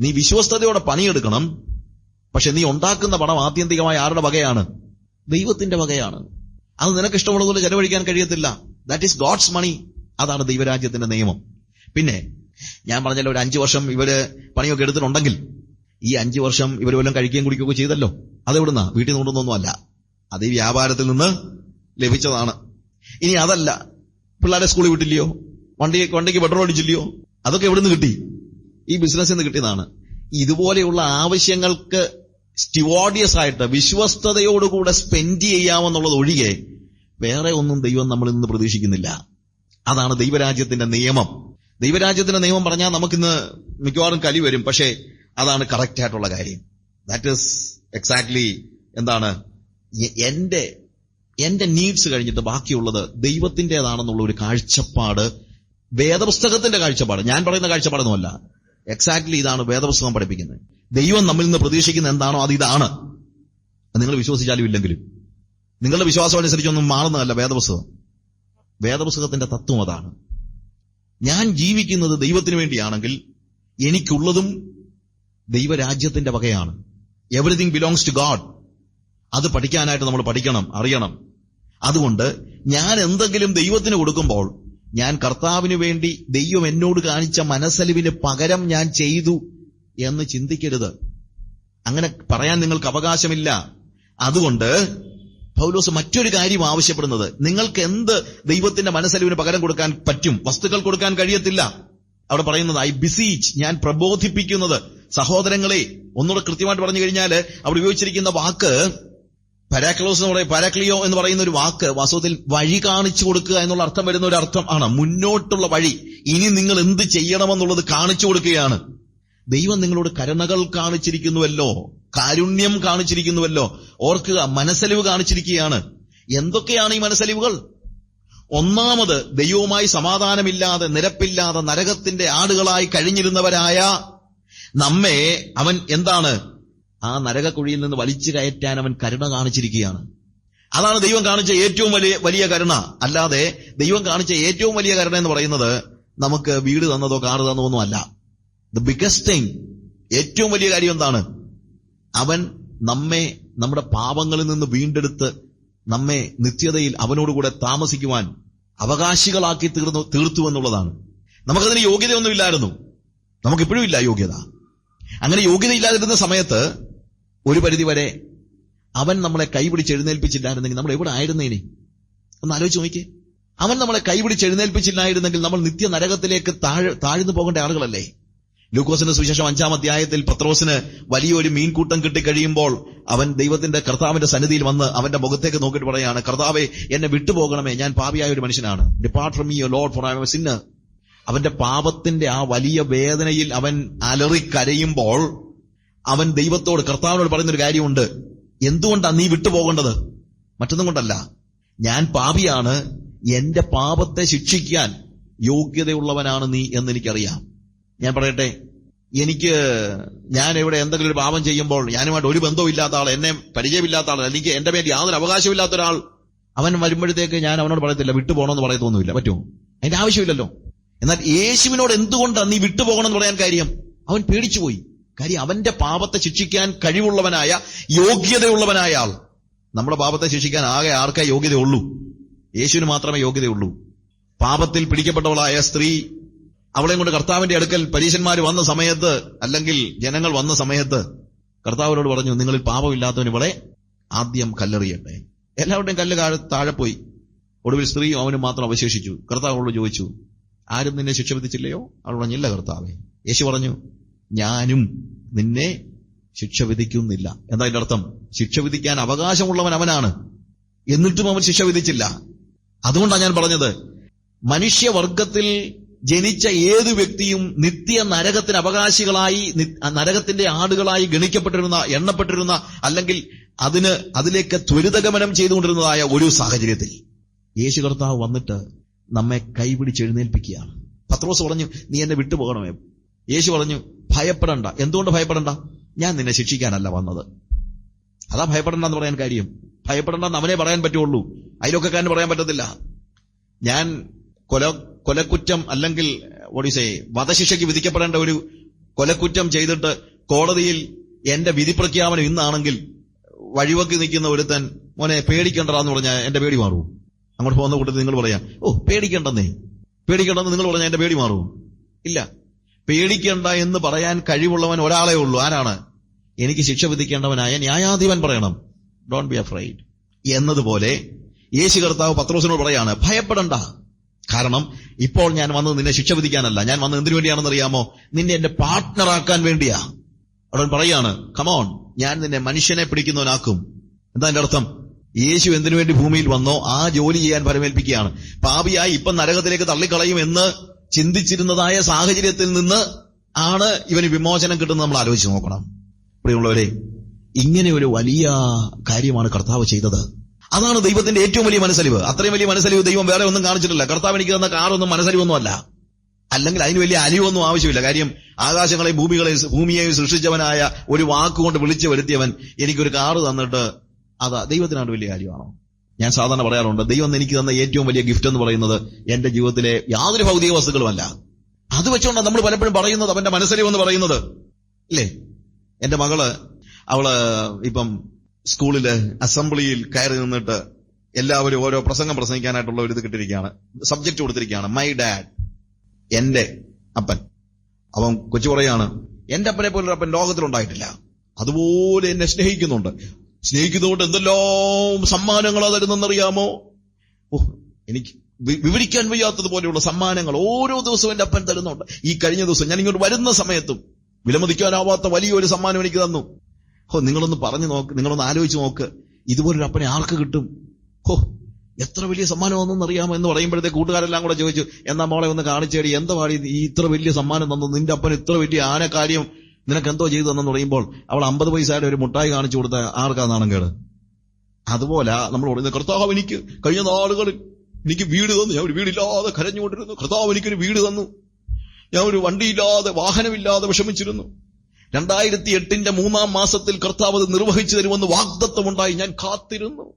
നീ വിശ്വസ്തയോടെ പണിയെടുക്കണം പക്ഷെ നീ ഉണ്ടാക്കുന്ന പണം ആത്യന്തികമായി ആരുടെ വകയാണ്? ദൈവത്തിന്റെ വകയാണ്. അത് നിനക്ക് ഇഷ്ടമുള്ളതുപോലെ ചെലവഴിക്കാൻ കഴിയത്തില്ല. ദാറ്റ് ഈസ് ഗോഡ്സ് മണി അതാണ് ദൈവരാജ്യത്തിന്റെ നിയമം. പിന്നെ ഞാൻ പറഞ്ഞല്ലോ ഒരു അഞ്ചു വർഷം ഇവർ പണിയൊക്കെ എടുത്തിട്ടുണ്ടെങ്കിൽ ഈ അഞ്ചു വർഷം ഇവർ വല്ലതും കഴിക്കുകയും കുടിക്കുകയൊക്കെ ചെയ്തല്ലോ. അതെവിടുന്ന വീട്ടിൽ നിന്ന് കൊണ്ടുവന്നൊന്നുമല്ല അത് ഈ വ്യാപാരത്തിൽ നിന്ന് ലഭിച്ചതാണ്. ഇനി അതല്ല. പിള്ളേരെ സ്കൂളിൽ വിട്ടില്ലയോ? വണ്ടി വണ്ടിക്ക് പെട്രോൾ അടിച്ചില്ലയോ? അതൊക്കെ എവിടുന്ന് കിട്ടി? ഈ ബിസിനസ്സിൽ നിന്ന് കിട്ടിയതാണ്. ഇതുപോലെയുള്ള ആവശ്യങ്ങൾക്ക് സ്റ്റിവാഡിയസ് ആയിട്ട് വിശ്വസ്തയോടുകൂടെ സ്പെൻഡ് ചെയ്യാമെന്നുള്ളത് ഒഴികെ വേറെ ഒന്നും ദൈവം നമ്മളിൽ നിന്ന് പ്രതീക്ഷിക്കുന്നില്ല. അതാണ് ദൈവരാജ്യത്തിന്റെ നിയമം. ദൈവരാജ്യത്തിന്റെ നിയമം പറഞ്ഞാൽ നമുക്കിന്ന് മിക്കവാറും കലി വരും പക്ഷേ അതാണ് കറക്റ്റ് ആയിട്ടുള്ള കാര്യം. ദാറ്റ് ഇസ് എക്സാക്ട്ലി എന്താണ്? എന്റെ എന്റെ നീഡ്സ് കഴിഞ്ഞിട്ട് ബാക്കിയുള്ളത് ദൈവത്തിന്റേതാണെന്നുള്ള ഒരു കാഴ്ചപ്പാട് വേദപുസ്തകത്തിന്റെ കാഴ്ചപ്പാട്. ഞാൻ പറയുന്ന കാഴ്ചപ്പാടൊന്നുമല്ല. എക്സാക്ട്ലി ഇതാണ് വേദപുസ്തകം പഠിപ്പിക്കുന്നത്. ദൈവം നമ്മിൽ നിന്ന് പ്രതീക്ഷിക്കുന്ന എന്താണോ അത് ഇതാണ്. നിങ്ങൾ വിശ്വസിച്ചാലും ഇല്ലെങ്കിലും. നിങ്ങളുടെ വിശ്വാസം അനുസരിച്ചൊന്നും മാറുന്നതല്ല വേദപുസ്തകം. വേദപുസ്തകത്തിന്റെ തത്വം അതാണ്. ഞാൻ ജീവിക്കുന്നത് ദൈവത്തിന് വേണ്ടിയാണെങ്കിൽ എനിക്കുള്ളതും ദൈവരാജ്യത്തിന്റെ വകയാണ്. എവറിഥിങ് ബിലോങ്സ് ടു ഗാഡ് അത് പഠിക്കാനായിട്ട് നമ്മൾ പഠിക്കണം അറിയണം. അതുകൊണ്ട് ഞാൻ എന്തെങ്കിലും ദൈവത്തിന് കൊടുക്കുമ്പോൾ ഞാൻ കർത്താവിന് വേണ്ടി ദൈവം എന്നോട് കാണിച്ച മനസ്സലിവിന് പകരം ഞാൻ ചെയ്തു എന്ന് ചിന്തിക്കരുത്. അങ്ങനെ പറയാൻ നിങ്ങൾക്ക് അവകാശമില്ല. അതുകൊണ്ട് പൗലോസ് മറ്റൊരു കാര്യം ആവശ്യപ്പെടുന്നത്. നിങ്ങൾക്ക് എന്ത് ദൈവത്തിന്റെ മനസ്സലിവിന് പകരം കൊടുക്കാൻ പറ്റും? വസ്തുക്കൾ കൊടുക്കാൻ കഴിയത്തില്ല. അവിടെ പറയുന്നത് ഐ ബിസീച്ച് ഞാൻ പ്രബോധിപ്പിക്കുന്നത്. സഹോദരങ്ങളെ ഒന്നുകൂടെ കൃത്യമായിട്ട് പറഞ്ഞു കഴിഞ്ഞാൽ അവിടെ ഉപയോഗിച്ചിരിക്കുന്ന വാക്ക് പരാക്ലോസ് എന്ന് പറയും പരാക്ലിയോ എന്ന് പറയുന്ന ഒരു വാക്ക് വാസ്തവത്തിൽ വഴി കാണിച്ചു കൊടുക്കുക എന്നുള്ള അർത്ഥം വരുന്ന ഒരു അർത്ഥം ആണ്. മുന്നോട്ടുള്ള വഴി. ഇനി നിങ്ങൾ എന്ത് ചെയ്യണമെന്നുള്ളത് കാണിച്ചു കൊടുക്കുകയാണ്. ദൈവം നിങ്ങളോട് കരുണകൾ കാണിച്ചിരിക്കുന്നുവല്ലോ കാരുണ്യം കാണിച്ചിരിക്കുന്നുവല്ലോ ഓർക്കുക മനസ്സലിവ് കാണിച്ചിരിക്കുകയാണ്. എന്തൊക്കെയാണ് ഈ മനസ്സലിവുകൾ? ഒന്നാമത് ദൈവവുമായി സമാധാനമില്ലാതെ നിരപ്പില്ലാതെ നരകത്തിന്റെ ആടുകളായി കഴിഞ്ഞിരുന്നവരായ നമ്മെ അവൻ എന്താണ്? ആ നരകക്കുഴിയിൽ നിന്ന് വലിച്ചു കയറ്റാൻ അവൻ കരുണ കാണിച്ചിരിക്കുകയാണ്. അതാണ് ദൈവം കാണിച്ച ഏറ്റവും വലിയ വലിയ കരുണ. അല്ലാതെ ദൈവം കാണിച്ച ഏറ്റവും വലിയ കരുണ എന്ന് പറയുന്നത് നമുക്ക് വീട് തന്നതോ കാറ് തന്നതോ ഒന്നും അല്ല. ദ ബിഗസ്റ്റ് തിങ് ഏറ്റവും വലിയ കാര്യം എന്താണ്? അവൻ നമ്മെ നമ്മുടെ പാപങ്ങളിൽ നിന്ന് വീണ്ടെടുത്ത് നമ്മെ നിത്യതയിൽ അവനോടുകൂടെ താമസിക്കുവാൻ അവകാശികളാക്കി തീർന്നു തീർത്തു എന്നുള്ളതാണ്. നമുക്കതിന് യോഗ്യതയൊന്നുമില്ലായിരുന്നു നമുക്കിപ്പോഴും ഇല്ല യോഗ്യത. അങ്ങനെ യോഗ്യതയില്ലാതിരുന്ന സമയത്ത് ഒരു പരിധിവരെ അവൻ നമ്മളെ കൈപിടിച്ച് എഴുന്നേൽപ്പിച്ചില്ലായിരുന്നെങ്കിൽ നമ്മൾ എവിടെ ആയിരുന്നേനെ ഒന്ന് ആലോചിച്ച് നോക്കിയേ. അവൻ നമ്മളെ കൈപിടിച്ച് എഴുന്നേൽപ്പിച്ചില്ലായിരുന്നെങ്കിൽ നമ്മൾ നിത്യ നരകത്തിലേക്ക് താഴ് താഴ്ന്നു പോകേണ്ട ആളുകളല്ലേ? ലൂക്കോസിന്റെ സുവിശേഷം അഞ്ചാം അധ്യായത്തിൽ പത്രോസിന് വലിയൊരു മീൻകൂട്ടം കിട്ടിക്കഴിയുമ്പോൾ അവൻ ദൈവത്തിന്റെ കർത്താവിന്റെ സന്നിധിയിൽ വന്ന് അവന്റെ മുഖത്തേക്ക് നോക്കിയിട്ട് പറയാണ് കർത്താവെ എന്നെ വിട്ടുപോകണമേ ഞാൻ പാപിയായ ഒരു മനുഷ്യനാണ്. Depart from you lord for I sin അവന്റെ പാപത്തിന്റെ ആ വലിയ വേദനയിൽ അവൻ അലറി കരയുമ്പോൾ അവൻ ദൈവത്തോട് കർത്താവിനോട് പറയുന്നൊരു കാര്യമുണ്ട്. എന്തുകൊണ്ടാണ് നീ വിട്ടുപോകേണ്ടത്? മറ്റൊന്നും കൊണ്ടല്ല. ഞാൻ പാപിയാണ്. എന്റെ പാപത്തെ ശിക്ഷിക്കാൻ യോഗ്യതയുള്ളവനാണ് നീ എന്ന് എനിക്കറിയാം. ഞാൻ പറയട്ടെ എനിക്ക് ഞാൻ ഇവിടെ എന്തെങ്കിലും ഒരു പാപം ചെയ്യുമ്പോൾ ഞാനുമായിട്ട് ഒരു ബന്ധവും ഇല്ലാത്ത ആൾ എന്നെ പരിചയമില്ലാത്ത ആൾ അല്ലെങ്കിൽ എന്റെ മേൽ യാതൊരു അവകാശമില്ലാത്ത ഒരാൾ അവൻ വരുമ്പോഴത്തേക്ക് ഞാൻ അവനോട് പറയത്തില്ല വിട്ടുപോകണമെന്ന് പറയത്തൊന്നുമില്ല. പറ്റുമോ അതിന്റെ ആവശ്യമില്ലല്ലോ. എന്നാൽ യേശുവിനോട് എന്തുകൊണ്ടാണ് നീ വിട്ടുപോകണം എന്ന് പറയാൻ കാര്യം? അവൻ പേടിച്ചുപോയി. കാര്യം അവന്റെ പാപത്തെ ശിക്ഷിക്കാൻ കഴിവുള്ളവനായ യോഗ്യതയുള്ളവനായ ആൾ. നമ്മുടെ പാപത്തെ ശിക്ഷിക്കാൻ ആകെ ആർക്കേ യോഗ്യതയുള്ളൂ? യേശുവിന് മാത്രമേ യോഗ്യതയുള്ളൂ. പാപത്തിൽ പിടിക്കപ്പെട്ടവളായ സ്ത്രീ അവളെയും കൊണ്ട് കർത്താവിന്റെ അടുക്കൽ പരീശന്മാർ വന്ന സമയത്ത് അല്ലെങ്കിൽ ജനങ്ങൾ വന്ന സമയത്ത് കർത്താവിനോട് പറഞ്ഞു നിങ്ങളിൽ പാപമില്ലാത്തവന് ഇവളെ ആദ്യം കല്ലെറിയട്ടെ. എല്ലാവരുടെയും കല്ല് താഴെ പോയി. ഒടുവിൽ സ്ത്രീയും അവനും മാത്രം അവശേഷിച്ചു. കർത്താവോട് ചോദിച്ചു ആരും നിന്നെ ശിക്ഷ വിധിച്ചില്ലയോ? അവൾ പറഞ്ഞില്ല കർത്താവെ. യേശു പറഞ്ഞു ഞാനും നിന്നെ ശിക്ഷ വിധിക്കുന്നില്ല. എന്താ അതിന്റെ അർത്ഥം? ശിക്ഷ വിധിക്കാൻ അവകാശമുള്ളവൻ അവനാണ്. എന്നിട്ടും അവൻ ശിക്ഷ വിധിച്ചില്ല. അതുകൊണ്ടാണ് ഞാൻ പറഞ്ഞത്. മനുഷ്യവർഗത്തിൽ ജനിച്ച ഏതു വ്യക്തിയും നിത്യ നരകത്തിന് അവകാശികളായി നരകത്തിന്റെ ആടുകളായി ഗണിക്കപ്പെട്ടിരുന്ന എണ്ണപ്പെട്ടിരുന്ന അല്ലെങ്കിൽ അതിന് അതിലേക്ക് ത്വരിതഗമനം ചെയ്തുകൊണ്ടിരുന്നതായ ഒരു സാഹചര്യത്തിൽ യേശു കർത്താവ് വന്നിട്ട് നമ്മെ കൈപിടിച്ച് എഴുന്നേൽപ്പിക്കുകയാണ്. പത്രോസ് പറഞ്ഞു നീ എന്നെ വിട്ടുപോകണമേ. യേശു പറഞ്ഞു ഭയപ്പെടണ്ട. എന്തുകൊണ്ട് ഭയപ്പെടണ്ട? ഞാൻ നിന്നെ ശിക്ഷിക്കാനല്ല വന്നത്. അതാ ഭയപ്പെടണ്ട എന്ന് പറയാൻ കാര്യം. ഭയപ്പെടണ്ടെന്ന് അവനെ പറയാൻ പറ്റുള്ളൂ. അയലൊക്കെക്കാരന് പറയാൻ പറ്റത്തില്ല. ഞാൻ കൊല കൊലക്കുറ്റം അല്ലെങ്കിൽ ഒഡീസേ വധശിക്ഷയ്ക്ക് വിധിക്കപ്പെടേണ്ട ഒരു കൊലക്കുറ്റം ചെയ്തിട്ട് കോടതിയിൽ എന്റെ വിധി പ്രഖ്യാപനം ഇന്നാണെങ്കിൽ വഴിവക്കി നിൽക്കുന്ന ഒരുത്തൻ മോനെ പേടിക്കണ്ടെന്ന് പറഞ്ഞാൽ എന്റെ പേടി മാറും. അങ്ങോട്ട് പോകുന്ന കൂട്ടത്തിൽ നിങ്ങൾ പറയാം ഓ പേടിക്കണ്ടെന്നേ. പേടിക്കണ്ടെന്ന് നിങ്ങൾ പറഞ്ഞാൽ എന്റെ പേടി മാറും. ഇല്ല. പേടിക്കണ്ട എന്ന് പറയാൻ കഴിവുള്ളവൻ ഒരാളേ ഉള്ളൂ. ആരാണ്? എനിക്ക് ശിക്ഷ വിധിക്കേണ്ടവനായ ന്യായാധിപൻ പറയണം. ഡോണ്ട് ബി അഫ്രൈഡ് എന്നതുപോലെ യേശു കർത്താവ് പത്രോസിനോട് പറയാണ് ഭയപ്പെടണ്ട. കാരണം ഇപ്പോൾ ഞാൻ വന്നത് നിന്നെ ശിക്ഷ വിധിക്കാനല്ല. ഞാൻ വന്നത് എന്തിനു വേണ്ടിയാണെന്ന് അറിയാമോ? നിന്നെ എന്റെ പാർട്ട്ണറാക്കാൻ വേണ്ടിയാ. അവിടെ പറയാണ് കമോൺ ഞാൻ നിന്നെ മനുഷ്യനെ പിടിക്കുന്നവനാക്കും. എന്താ എന്റെ അർത്ഥം? യേശു എന്തിനു വേണ്ടി ഭൂമിയിൽ വന്നോ ആ ജോലി ചെയ്യാൻ പരമേൽപ്പിക്കുകയാണ്. പാപിയായി ഇപ്പം നരകത്തിലേക്ക് തള്ളിക്കളയും എന്ന് ചിന്തിച്ചിരുന്നതായ സാഹചര്യത്തിൽ നിന്ന് ആണ് ഇവന് വിമോചനം കിട്ടുന്നത് നമ്മൾ ആലോചിച്ച് നോക്കണം. പ്രിയമുള്ളവരെ ഇങ്ങനെ ഒരു വലിയ കാര്യമാണ് കർത്താവ് ചെയ്തത്. അതാണ് ദൈവത്തിന്റെ ഏറ്റവും വലിയ മനസ്സലിവ്. അത്രയും വലിയ മനസ്സലിവ് ദൈവം വേറെ ഒന്നും കാണിച്ചിട്ടില്ല. കർത്താവ് എനിക്ക് തന്ന കാറൊന്നും മനസ്സലിവൊന്നുമല്ല. അല്ലെങ്കിൽ അതിന് വലിയ അലിവൊന്നും ആവശ്യമില്ല. കാര്യം ആകാശങ്ങളെ ഭൂമികളെ ഭൂമിയെയും സൃഷ്ടിച്ചവനായ ഒരു വാക്കുകൊണ്ട് വിളിച്ചു വരുത്തിയവൻ എനിക്കൊരു കാറ് തന്നിട്ട് അതാ ദൈവത്തിനാണ് വലിയ കാര്യമാണോ? ഞാൻ സാധാരണ പറയാറുണ്ട് ദൈവം എനിക്ക് തന്ന ഏറ്റവും വലിയ ഗിഫ്റ്റ് എന്ന് പറയുന്നത് എന്റെ ജീവിതത്തിലെ യാതൊരു ഭൗതിക വസ്തുക്കളുമല്ല. അത് വെച്ചുകൊണ്ടാണ് നമ്മൾ പലപ്പോഴും പറയുന്നത് അവന്റെ മനസ്സലിവ് എന്ന് പറയുന്നത്. ഇല്ലേ? എന്റെ മകൾ അവൾ ഇപ്പം സ്കൂളിൽ അസംബ്ലിയിൽ കയറി നിന്നിട്ട് എല്ലാവരും ഓരോ പ്രസംഗം പ്രസംഗിക്കാനായിട്ടുള്ള ഒരു ഇത് കിട്ടിയിരിക്കുകയാണ്. സബ്ജക്ട് കൊടുത്തിരിക്കുകയാണ്. മൈ ഡാഡ് എന്റെ അപ്പൻ. അവൻ കൊച്ചു പറയാണ് എന്റെ അപ്പനെ പോലൊരു അപ്പൻ ലോകത്തിലുണ്ടായിട്ടില്ല. അതുപോലെ എന്നെ സ്നേഹിക്കുന്നുണ്ട്. സ്നേഹിക്കുന്നതുകൊണ്ട് എന്തെല്ലാം സമ്മാനങ്ങളാ തരുന്നെന്നറിയാമോ ഓ എനിക്ക് വിവരിക്കാൻ വയ്യാത്തതുപോലെയുള്ള സമ്മാനങ്ങൾ ഓരോ ദിവസവും എന്റെ അപ്പൻ തരുന്നുണ്ട്. ഈ കഴിഞ്ഞ ദിവസം ഞാൻ ഇങ്ങോട്ട് വരുന്ന സമയത്തും വിലമതിക്കാനാവാത്ത വലിയൊരു സമ്മാനം എനിക്ക് തന്നു. ഹോ നിങ്ങളൊന്ന് പറഞ്ഞു നോക്ക് നിങ്ങളൊന്ന് ആലോചിച്ച് നോക്ക്. ഇതുപോലൊരു അപ്പനെ ആർക്ക് കിട്ടും? ഹോ എത്ര വലിയ സമ്മാനം അറിയാമോ എന്ന് പറയുമ്പോഴത്തെ കൂട്ടുകാരെല്ലാം കൂടെ ചോദിച്ചു എന്നാ മോളെ ഒന്ന് കാണിച്ചേടി എന്താ പാടി ഈ ഇത്ര വലിയ സമ്മാനം തന്നു? നിന്റെ അപ്പൻ ഇത്ര വലിയ ആനക്കാര്യം നിനക്ക് എന്തോ ചെയ്തു തന്നെന്ന് പറയുമ്പോൾ അവൾ അമ്പത് പൈസയുടെ ഒരു മുട്ടായി കാണിച്ചു കൊടുത്ത ആർക്കാ നാണം അതുപോലെ നമ്മൾ പറയുന്നത് കർത്താവ് എനിക്ക് കഴിഞ്ഞ നാളുകളിൽ എനിക്ക് വീട് തന്നു. ഞാൻ ഒരു വീടില്ലാതെ കരഞ്ഞുകൊണ്ടിരുന്നു. കർത്താവ് എനിക്കൊരു വീട് തന്നു. ഞാൻ ഒരു വണ്ടിയില്ലാതെ വാഹനമില്ലാതെ വിഷമിച്ചിരുന്നു. രണ്ടായിരത്തി എട്ടിന്റെ മൂന്നാം മാസത്തിൽ കർത്താവ് അത് നിർവഹിച്ചു തരുമെന്ന് വാഗ്ദത്വമുണ്ടായി ഞാൻ കാത്തിരുന്നു.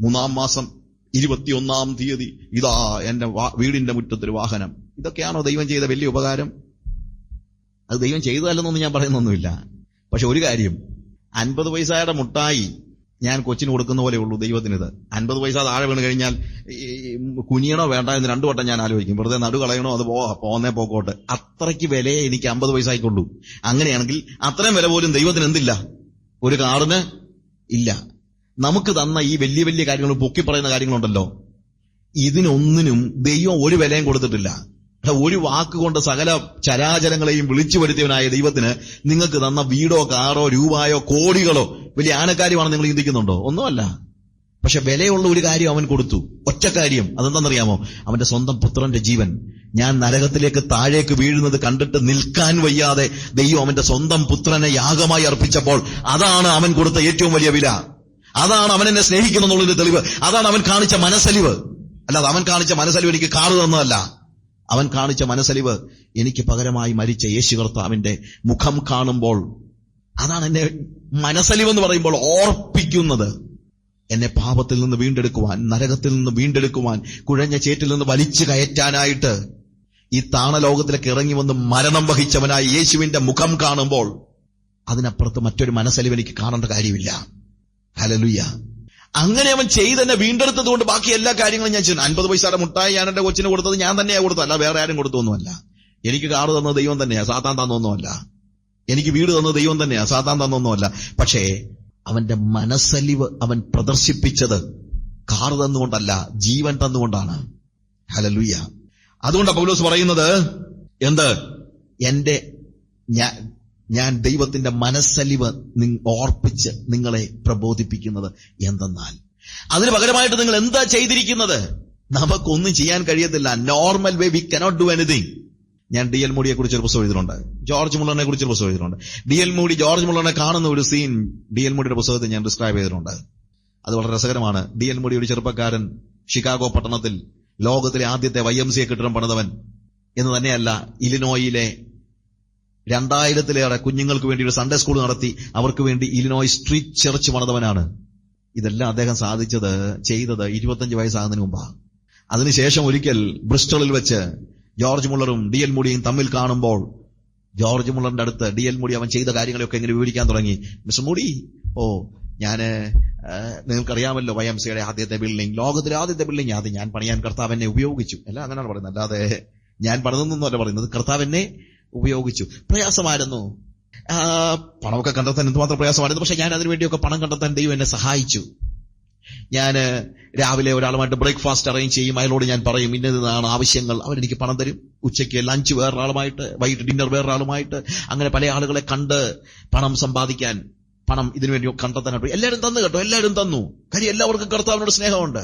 മൂന്നാം മാസം ഇരുപത്തിയൊന്നാം തീയതി ഇതാ എന്റെ വീടിന്റെ മുറ്റത്തൊരു വാഹനം. ഇതൊക്കെയാണോ ദൈവം ചെയ്ത വലിയ ഉപകാരം? അത് ദൈവം ചെയ്തതല്ലെന്നൊന്നും ഞാൻ പറയുന്നൊന്നുമില്ല. പക്ഷെ ഒരു കാര്യം അൻപത് പൈസയുടെ മുട്ടായി ഞാൻ കൊച്ചിന് കൊടുക്കുന്ന പോലെ ഉള്ളൂ ദൈവത്തിനിത്. അൻപത് പൈസ താഴെ വീണ് കഴിഞ്ഞാൽ കുനിയണോ വേണ്ട എന്ന് രണ്ടു വട്ടം ഞാൻ ആലോചിക്കും. വെറുതെ നടു കളയണോ അത് പോന്നേ പോക്കോട്ട്. അത്രയ്ക്ക് വിലയെ എനിക്ക് അമ്പത് പൈസയ്ക്കുള്ളൂ അങ്ങനെയാണെങ്കിൽ അത്രയും വില പോലും ദൈവത്തിന് എന്തില്ല? ഒരു കാറിന് ഇല്ല. നമുക്ക് തന്ന ഈ വലിയ വലിയ കാര്യങ്ങൾ പൊക്കി പറയുന്ന കാര്യങ്ങളുണ്ടല്ലോ. ഇതിനൊന്നിനും ദൈവം ഒരു വിലയും കൊടുത്തിട്ടില്ല. ഒരു വാക്കുകൊണ്ട് സകല ചരാചരങ്ങളെയും വിളിച്ചു വരുത്തിയവനായ ദൈവത്തിന് നിങ്ങൾക്ക് തന്ന വീടോ കാറോ രൂപയോ കോടികളോ വലിയ ആനക്കാര്യമാണ് നിങ്ങൾ ചിന്തിക്കുന്നുണ്ടോ? ഒന്നുമല്ല. പക്ഷെ വിലയുള്ള ഒരു കാര്യം അവൻ കൊടുത്തു. ഒറ്റ കാര്യം. അതെന്താണെന്നറിയാമോ? അവന്റെ സ്വന്തം പുത്രന്റെ ജീവൻ. ഞാൻ നരകത്തിലേക്ക് താഴേക്ക് വീഴുന്നത് കണ്ടിട്ട് നിൽക്കാൻ വയ്യാതെ ദൈവം അവന്റെ സ്വന്തം പുത്രനെ യാഗമായി അർപ്പിച്ചപ്പോൾ അതാണ് അവൻ കൊടുത്ത ഏറ്റവും വലിയ വില. അതാണ് അവൻ എന്നെ സ്നേഹിക്കുന്നു എന്നുള്ളതിന്റെ തെളിവ്. അതാണ് അവൻ കാണിച്ച മനസ്സലിവ്. അല്ലാതെ അവൻ കാണിച്ച മനസ്സലിവ് എനിക്ക് കാറ് തന്നതല്ല. അവൻ കാണിച്ച മനസ്സലിവ് എനിക്ക് പകരമായി മരിച്ച യേശു കർത്താവിന്റെ മുഖം കാണുമ്പോൾ അതാണ് എന്നെ മനസ്സലിവെന്ന് പറയുമ്പോൾ ഓർപ്പിക്കുന്നത്. എന്നെ പാപത്തിൽ നിന്ന് വീണ്ടെടുക്കുവാൻ നരകത്തിൽ നിന്ന് വീണ്ടെടുക്കുവാൻ കുഴഞ്ഞ ചേറ്റിൽ നിന്ന് വലിച്ചു കയറ്റാനായിട്ട് ഈ താണലോകത്തിലേക്ക് ഇറങ്ങി വന്ന് മരണം വഹിച്ചവനായ യേശുവിന്റെ മുഖം കാണുമ്പോൾ അതിനപ്പുറത്ത് മറ്റൊരു മനസ്സലിവ് എനിക്ക് കാണേണ്ട കാര്യമില്ല. ഹലലുയ്യ അങ്ങനെ അവൻ ചെയ്തെന്നെ വീണ്ടെടുത്തത് കൊണ്ട് ബാക്കി എല്ലാ കാര്യങ്ങളും ഞാൻ ചെയ്യുന്നു. അൻപത് പൈസയുടെ മുട്ടായി ഞാൻ എന്റെ കൊച്ചിന് കൊടുത്തത് ഞാൻ തന്നെയാണ് കൊടുത്തത്. അല്ല വേറെ ആരും കൊടുത്തൊന്നുമല്ല. എനിക്ക് കാറ് തന്നത് ദൈവം തന്നെയാ സാത്താൻ തന്നൊന്നുമല്ല. എനിക്ക് വീട് തന്നത് ദൈവം തന്നെയാ സാത്താൻ തന്നൊന്നുമല്ല. പക്ഷേ അവന്റെ മനസ്സലിവ് അവൻ പ്രദർശിപ്പിച്ചത് കാറ് തന്നുകൊണ്ടല്ല ജീവൻ തന്നുകൊണ്ടാണ്. ഹലലുയ്യ അതുകൊണ്ടാണ് പൗലോസ് പറയുന്നത് എന്ത്? എന്റെ ഞാൻ ദൈവത്തിന്റെ മനസ്സലിവ് ഓർപ്പിച്ച് നിങ്ങളെ പ്രബോധിപ്പിക്കുന്നത് എന്തെന്നാൽ. അതിന് പകരമായിട്ട് നിങ്ങൾ എന്താ ചെയ്തിരിക്കുന്നത്? നമുക്കൊന്നും ചെയ്യാൻ കഴിയത്തില്ല. Normal way we cannot do anything ഞാൻ ഡി എൽ മോഡിയെ കുറിച്ച് ഒരു പുസ്തകം എഴുതിയിട്ടുണ്ട്. ജോർജ് മുള്ളറിനെ കുറിച്ച് ഒരു പുസ്തകം എഴുതിയിട്ടുണ്ട്. ഡി എൽ മോഡി ജോർജ് മുള്ളറിനെ കാണുന്ന ഒരു സീൻ ഡി എൽ മോഡിയുടെ പുസ്തകത്തിൽ ഞാൻ ഡിസ്ക്രൈബ് ചെയ്തിട്ടുണ്ട്. അത് വളരെ രസകരമാണ്. ഡി എൽ മോഡി ഒരു ചെറുപ്പക്കാരൻ ഷിക്കാഗോ പട്ടണത്തിൽ ലോകത്തിലെ ആദ്യത്തെ വൈ എം സിയെ കെട്ടിടം പണിതവൻ എന്ന് തന്നെയല്ല ഇലിനോയിലെ രണ്ടായിരത്തിലേറെ കുഞ്ഞുങ്ങൾക്ക് വേണ്ടി ഒരു സൺഡേ സ്കൂൾ നടത്തി. അവർക്ക് വേണ്ടി ഇലിനോയ് സ്ട്രീറ്റ് ചർച്ച് പണിതവനാണ്. ഇതെല്ലാം അദ്ദേഹം സാധിച്ചത് ചെയ്തത് ഇരുപത്തഞ്ച് വയസ്സാകുന്നതിന് മുമ്പാണ് അതിനുശേഷം ഒരിക്കൽ ബ്രിസ്റ്റളിൽ വെച്ച് ജോർജ് മുള്ളറും ഡി എൽ മുടിയും തമ്മിൽ കാണുമ്പോൾ ജോർജ് മുള്ളറിന്റെ അടുത്ത് ഡി എൽ മുടി അവൻ ചെയ്ത കാര്യങ്ങളൊക്കെ ഇങ്ങനെ വിവരിക്കാൻ തുടങ്ങി. മിസ്റ്റർ മുടി ഓ ഞാൻ നിങ്ങൾക്കറിയാമല്ലോ വൈ എം സിയുടെ ആദ്യത്തെ ബിൽഡിംഗ് ലോകത്തിലെ ആദ്യത്തെ ബിൽഡിംഗ് അത് ഞാൻ പണിയാൻ കർത്താവ് എന്നെ ഉപയോഗിച്ചു. അല്ല അങ്ങനെയാണ് പറയുന്നത്. അല്ലാതെ ഞാൻ പറഞ്ഞതെന്നല്ല പറയുന്നത്. കർത്താവ് എന്നെ ഉപയോഗിച്ചു. പ്രയാസമായിരുന്നു. പണമൊക്കെ കണ്ടെത്താൻ എന്തുമാത്രം പ്രയാസമായിരുന്നു. പക്ഷെ ഞാൻ അതിനു വേണ്ടിയൊക്കെ പണം കണ്ടെത്താൻ ദൈവം എന്നെ സഹായിച്ചു. ഞാൻ രാവിലെ ഒരാളുമായിട്ട് ബ്രേക്ക്ഫാസ്റ്റ് അറേഞ്ച് ചെയ്യും. അയാളോട് ഞാൻ പറയും ഇന്നതാണ് ആവശ്യങ്ങൾ. അവരെനിക്ക് പണം തരും. ഉച്ചയ്ക്ക് ലഞ്ച് വേറൊരാളുമായിട്ട് വൈകിട്ട് ഡിന്നർ വേറൊരാളുമായിട്ട്. അങ്ങനെ പല ആളുകളെ കണ്ട് പണം സമ്പാദിക്കാൻ പണം ഇതിനുവേണ്ടി കണ്ടെത്താനായിട്ട് എല്ലാവരും തന്നു കേട്ടോ. എല്ലാവരും തന്നു. കാര്യം എല്ലാവർക്കും കർത്താവിനോട് സ്നേഹമുണ്ട്.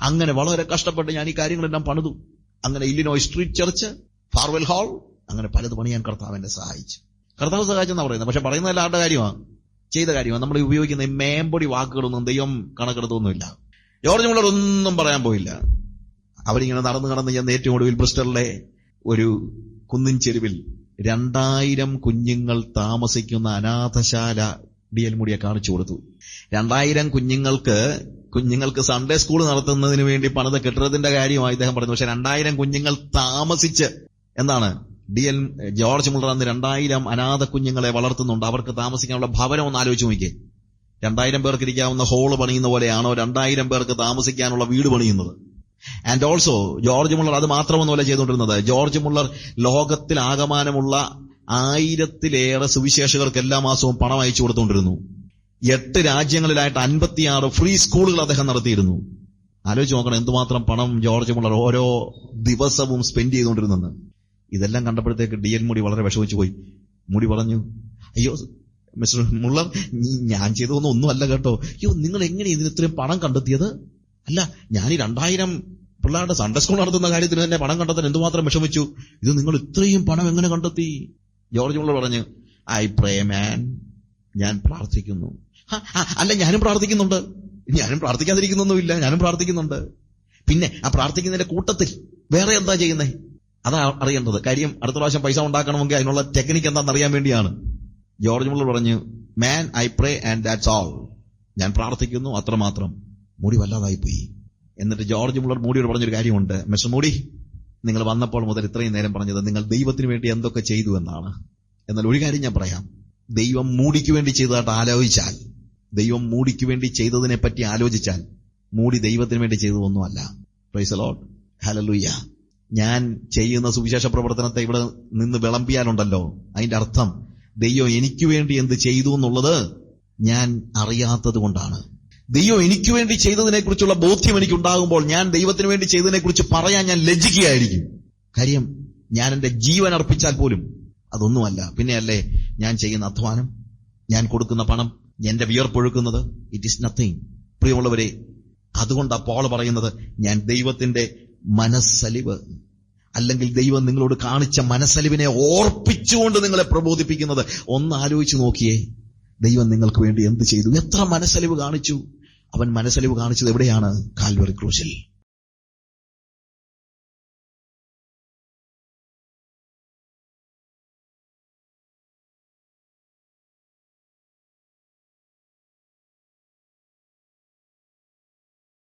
അങ്ങനെ വളരെ കഷ്ടപ്പെട്ട് ഞാൻ ഈ കാര്യങ്ങളെല്ലാം പണിതു. അങ്ങനെ Illinois street church farewell hall അങ്ങനെ പലത് പണിയാൻ കർത്താവ് സഹായിച്ചു. കർത്താവ് സഹായിച്ചെന്നാ പറയുന്നത്. പക്ഷെ പറയുന്നതല്ല ആരുടെ കാര്യമാണ് ചെയ്ത കാര്യമാണ് നമ്മൾ ഉപയോഗിക്കുന്ന മേമ്പൊടി വാക്കുകളൊന്നും ദൈവം കണക്കെടുത്തൊന്നുമില്ല. ജോർജ് മുള്ളർ ഒന്നും പറയാൻ പോയില്ല. അവരിങ്ങനെ നടന്നു കടന്ന് ചെന്ന് ഏറ്റവും ഒടുവിൽ ബ്രിസ്റ്റലിലെ ഒരു കുന്നിൻ ചെരുവിൽ രണ്ടായിരം കുഞ്ഞുങ്ങൾ താമസിക്കുന്ന അനാഥശാല ഡി എൽ മുടിയെ കാണിച്ചു കൊടുത്തു. രണ്ടായിരം കുഞ്ഞുങ്ങൾക്ക് കുഞ്ഞുങ്ങൾക്ക് സൺഡേ സ്കൂൾ നടത്തുന്നതിന് വേണ്ടി പണിത കെട്ടിടത്തിന്റെ കാര്യമായി ഇദ്ദേഹം പറഞ്ഞു. പക്ഷെ രണ്ടായിരം കുഞ്ഞുങ്ങൾ താമസിച്ച് എന്താണ്? ഡി എൽ ജോർജ് മുള്ളർ അന്ന് രണ്ടായിരം അനാഥ കുഞ്ഞുങ്ങളെ വളർത്തുന്നുണ്ട്. അവർക്ക് താമസിക്കാനുള്ള ഭവനം ഒന്ന് ആലോചിച്ച് നോക്കിയേ. രണ്ടായിരം പേർക്ക് ഇരിക്കാവുന്ന ഹോൾ പണിയുന്ന പോലെയാണോ രണ്ടായിരം പേർക്ക് താമസിക്കാനുള്ള വീട് പണിയുന്നത്? ആൻഡ് ഓൾസോ ജോർജ് മുള്ളർ അത് മാത്രമൊന്നുമല്ല ചെയ്തുകൊണ്ടിരുന്നത്. ജോർജ് മുള്ളർ ലോകത്തിൽ ആകമാനമുള്ള ആയിരത്തിലേറെ സുവിശേഷകർക്ക് എല്ലാ മാസവും പണം അയച്ചു കൊടുത്തുകൊണ്ടിരുന്നു. എട്ട് രാജ്യങ്ങളിലായിട്ട് അൻപത്തിയാറ് ഫ്രീ സ്കൂളുകൾ അദ്ദേഹം നടത്തിയിരുന്നു. ആലോചിച്ച് നോക്കണം എന്തുമാത്രം പണം ജോർജ് മുള്ളർ ഓരോ ദിവസവും സ്പെൻഡ് ചെയ്തുകൊണ്ടിരുന്നെന്ന്. ഇതെല്ലാം കണ്ടപ്പോഴത്തേക്ക് ഡി എൽ മുടി വളരെ വിഷമിച്ചു പോയി. മുടി പറഞ്ഞു അയ്യോ മിസ്റ്റർ മുള്ളർ ഞാൻ ചെയ്തതൊന്നും ഒന്നുമല്ല കേട്ടോ. അയ്യോ നിങ്ങൾ എങ്ങനെ ഇതിന് ഇത്രയും പണം കണ്ടെത്തിയത്? അല്ല ഞാൻ ഈ രണ്ടായിരം പിള്ളേരുടെ സൺഡേ സ്കൂൾ നടത്തുന്ന കാര്യത്തിന് തന്നെ പണം കണ്ടെത്താൻ എന്തുമാത്രം വിഷമിച്ചു? ഇത് നിങ്ങൾ ഇത്രയും പണം എങ്ങനെ കണ്ടെത്തി? ജോർജ് മുള്ളർ പറഞ്ഞു ഐ പ്രേ മാൻ. ഞാൻ പ്രാർത്ഥിക്കുന്നു. അല്ല ഞാനും പ്രാർത്ഥിക്കുന്നുണ്ട്. ഞാനും പ്രാർത്ഥിക്കാതിരിക്കുന്നൊന്നുമില്ല ഞാനും പ്രാർത്ഥിക്കുന്നുണ്ട്. പിന്നെ ആ പ്രാർത്ഥിക്കുന്നതിന്റെ കൂട്ടത്തിൽ വേറെ എന്താ ചെയ്യുന്നേ? അതാ അറിയേണ്ടത്. കാര്യം അടുത്ത പ്രാവശ്യം പൈസ ഉണ്ടാക്കണമെങ്കിൽ അതിനുള്ള ടെക്നിക്ക് എന്താണെന്ന് അറിയാൻ വേണ്ടിയാണ്. ജോർജ് മുള്ളർ പറഞ്ഞു man I pray and that's all ഞാൻ പ്രാർത്ഥിക്കുന്നു അത്രമാത്രം മൂടി വല്ലാതായി പോയി എന്നിട്ട് ജോർജ് മുള്ളർ മൂടിയോട് പറഞ്ഞൊരു കാര്യമുണ്ട്. മിസ്റ്റർ മൂടി നിങ്ങൾ വന്നപ്പോൾ മുതൽ ഇത്രയും നേരം പറഞ്ഞത് നിങ്ങൾ ദൈവത്തിന് വേണ്ടി എന്തൊക്കെ ചെയ്തു എന്നാണ്. എന്നാൽ ഒരു കാര്യം ഞാൻ പറയാം. ദൈവം മൂടിക്ക് വേണ്ടി ചെയ്തതായിട്ട് ആലോചിച്ചാൽ ദൈവം മൂടിക്ക് വേണ്ടി ചെയ്തതിനെ പറ്റി ആലോചിച്ചാൽ മൂടി ദൈവത്തിന് വേണ്ടി ചെയ്തതൊന്നുമല്ല. പ്രൈസ് ലോഡ് ഹലലുയ്യ ഞാൻ ചെയ്യുന്ന സുവിശേഷ പ്രവർത്തനത്തെ ഇവിടെ നിന്ന് വിളമ്പിയാലുണ്ടല്ലോ. അതിന്റെ അർത്ഥം ദൈവം എനിക്ക് വേണ്ടി എന്ത് ചെയ്തു എന്നുള്ളത് ഞാൻ അറിയാത്തത് കൊണ്ടാണ്. ദൈവം എനിക്ക് വേണ്ടി ചെയ്തതിനെക്കുറിച്ചുള്ള ബോധ്യം എനിക്ക് ഉണ്ടാകുമ്പോൾ ഞാൻ ദൈവത്തിന് വേണ്ടി ചെയ്തതിനെക്കുറിച്ച് പറയാൻ ഞാൻ ലജ്ജിക്കുകയായിരിക്കും. കാര്യം ഞാൻ എന്റെ ജീവൻ അർപ്പിച്ചാൽ പോലും അതൊന്നുമല്ല. പിന്നെയല്ലേ ഞാൻ ചെയ്യുന്ന അധ്വാനം ഞാൻ കൊടുക്കുന്ന പണം എന്റെ വിയർപ്പൊഴുക്കുന്നത് ഇറ്റ് ഈസ് നത്തിങ് പ്രിയമുള്ളവരെ അതുകൊണ്ടാണ് പോള പറയുന്നത് ഞാൻ ദൈവത്തിന്റെ മനസ്സലിവ് അല്ലെങ്കിൽ ദൈവം നിങ്ങളോട് കാണിച്ച മനസ്സലിവിനെ ഓർപ്പിച്ചുകൊണ്ട് നിങ്ങളെ പ്രബോധിപ്പിക്കുന്നത്. ഒന്ന് ആലോചിച്ച് നോക്കിയേ. ദൈവം നിങ്ങൾക്ക് വേണ്ടി എന്ത് ചെയ്തു? എത്ര മനസ്സലിവ് കാണിച്ചു? അവൻ മനസ്സലിവ് കാണിച്ചത് എവിടെയാണ്? കാൽവറി ക്രൂശിൽ.